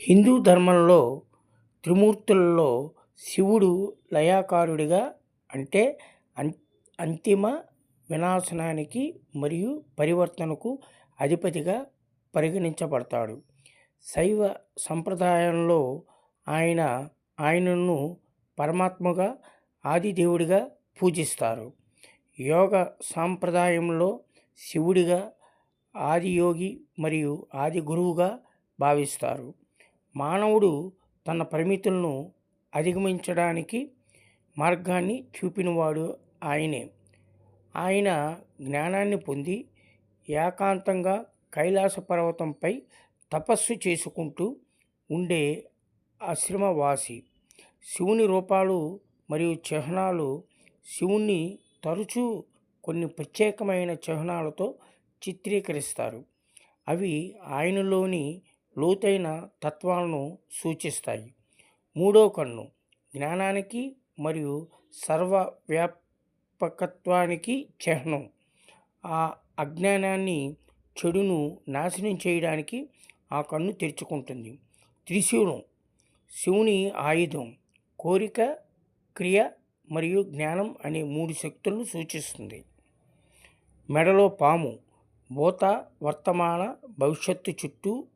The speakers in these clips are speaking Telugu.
హిందూ ధర్మంలో త్రిమూర్తులలో శివుడు లయకారుడిగా అంటే అం అంతిమ వినాశనానికి మరియు పరివర్తనకు అధిపతిగా పరిగణించబడతాడు. శైవ సంప్రదాయంలో ఆయన ఆయనను పరమాత్మగా ఆదిదేవుడిగా పూజిస్తారు. యోగ సాంప్రదాయంలో శివుడిగా ఆదియోగి మరియు ఆది గురువుగా భావిస్తారు. మానవుడు తన పరిమితులను అధిగమించడానికి మార్గాన్ని చూపినవాడు ఆయనే. ఆయన జ్ఞానాన్ని పొంది ఏకాంతంగా కైలాస పర్వతంపై తపస్సు చేసుకుంటూ ఉండే ఆశ్రమవాసి. శివుని రూపాలు మరియు చిహ్నాలు శివుణ్ణి తరచూ కొన్ని ప్రత్యేకమైన చిహ్నాలతో చిత్రీకరిస్తారు. అవి ఆయనలోని లోతైన తత్వాలను సూచిస్తాయి. మూడో కన్ను జ్ఞానానికి మరియు సర్వవ్యాపకత్వానికి చిహ్నం. ఆ అజ్ఞానాన్ని చెడును నాశనం చేయడానికి ఆ కన్ను తెరుచుకుంటుంది. త్రిశూలం శివుని ఆయుధం కోరిక క్రియ మరియు జ్ఞానం అనే మూడు శక్తులను సూచిస్తుంది. మెడలో పాము భూత వర్తమాన భవిష్యత్తు చుట్టూ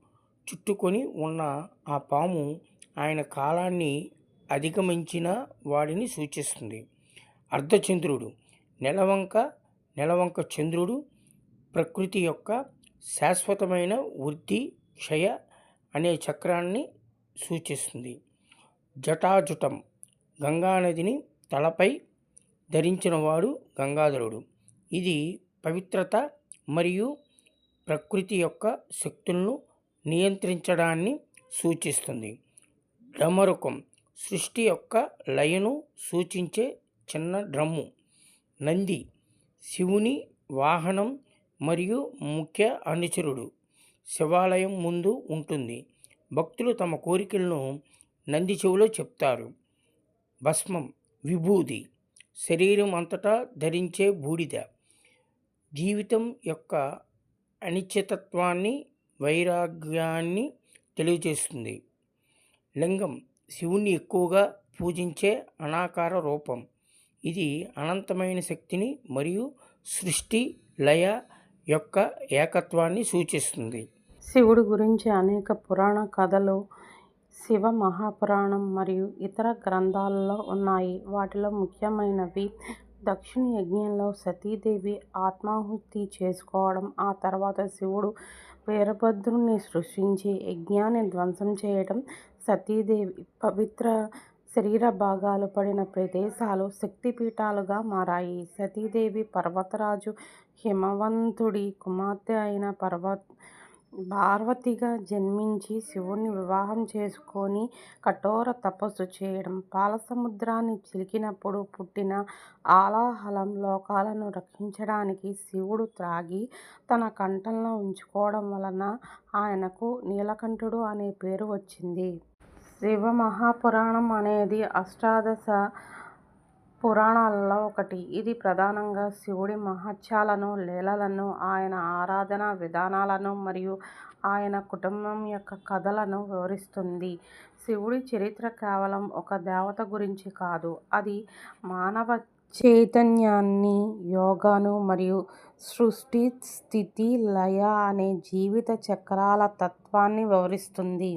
చుట్టుకొని ఉన్న ఆ పాము ఆయన కాలాన్ని అధిగమించిన వాడిని సూచిస్తుంది. అర్ధచంద్రుడు నెలవంక నెలవంక చంద్రుడు ప్రకృతి యొక్క శాశ్వతమైన వృద్ధి క్షయ అనే చక్రాన్ని సూచిస్తుంది. జటాజుటం గంగానదిని తలపై ధరించినవాడు గంగాధరుడు. ఇది పవిత్రత మరియు ప్రకృతి యొక్క శక్తులను నియంత్రించడాన్ని సూచిస్తుంది. డమరుకం సృష్టి యొక్క లయను సూచించే చిన్న డ్రమ్ము. నంది శివుని వాహనం మరియు ముఖ్య అనుచరుడు. శివాలయం ముందు ఉంటుంది. భక్తులు తమ కోరికలను నంది చెవిలో చెప్తారు. భస్మం విభూది శరీరం అంతటా ధరించే బూడిద. జీవితం యొక్క అనిశ్చితత్వాన్ని వైరాగ్యాన్ని తెలియజేస్తుంది. లింగం శివుణ్ణి ఎక్కువగా పూజించే అనాకార రూపం. ఇది అనంతమైన శక్తిని మరియు సృష్టి లయ యొక్క ఏకత్వాన్ని సూచిస్తుంది. శివుడు గురించి అనేక పురాణ కథలు శివ మహాపురాణం మరియు ఇతర గ్రంథాలలో ఉన్నాయి. వాటిలో ముఖ్యమైనవి దక్షిణ యజ్ఞంలో సతీదేవి ఆత్మాహుతి చేసుకోవడం ఆ తర్వాత శివుడు వీరభద్రుణ్ణి సృష్టించి యజ్ఞాన్ని ధ్వంసం చేయడం సతీదేవి పవిత్ర శరీర భాగాలు పడిన ప్రదేశాలు శక్తిపీఠాలుగా మారాయి. సతీదేవి పర్వతరాజు హిమవంతుడి కుమార్తె అయిన పర్వత పార్వతిగా జన్మించి శివుణ్ణి వివాహం చేసుకొని కఠోర తపస్సు చేయడం పాలసముద్రాన్ని చిలికినప్పుడు పుట్టిన ఆలాహలం లోకాలను రక్షించడానికి శివుడు త్రాగి తన కంఠంలో ఉంచుకోవడం వలన ఆయనకు నీలకంఠుడు అనే పేరు వచ్చింది. శివ మహాపురాణం అనేది అష్టాదశ పురాణాలలో ఒకటి. ఇది ప్రధానంగా శివుడి మహత్యాలను లీలలను ఆయన ఆరాధన విధానాలను మరియు ఆయన కుటుంబం యొక్క కథలను వివరిస్తుంది. శివుడి చరిత్ర కేవలం ఒక దేవత గురించి కాదు. అది మానవ చైతన్యాన్ని యోగాను మరియు సృష్టి స్థితి లయ అనే జీవిత చక్రాల తత్వాన్ని వివరిస్తుంది.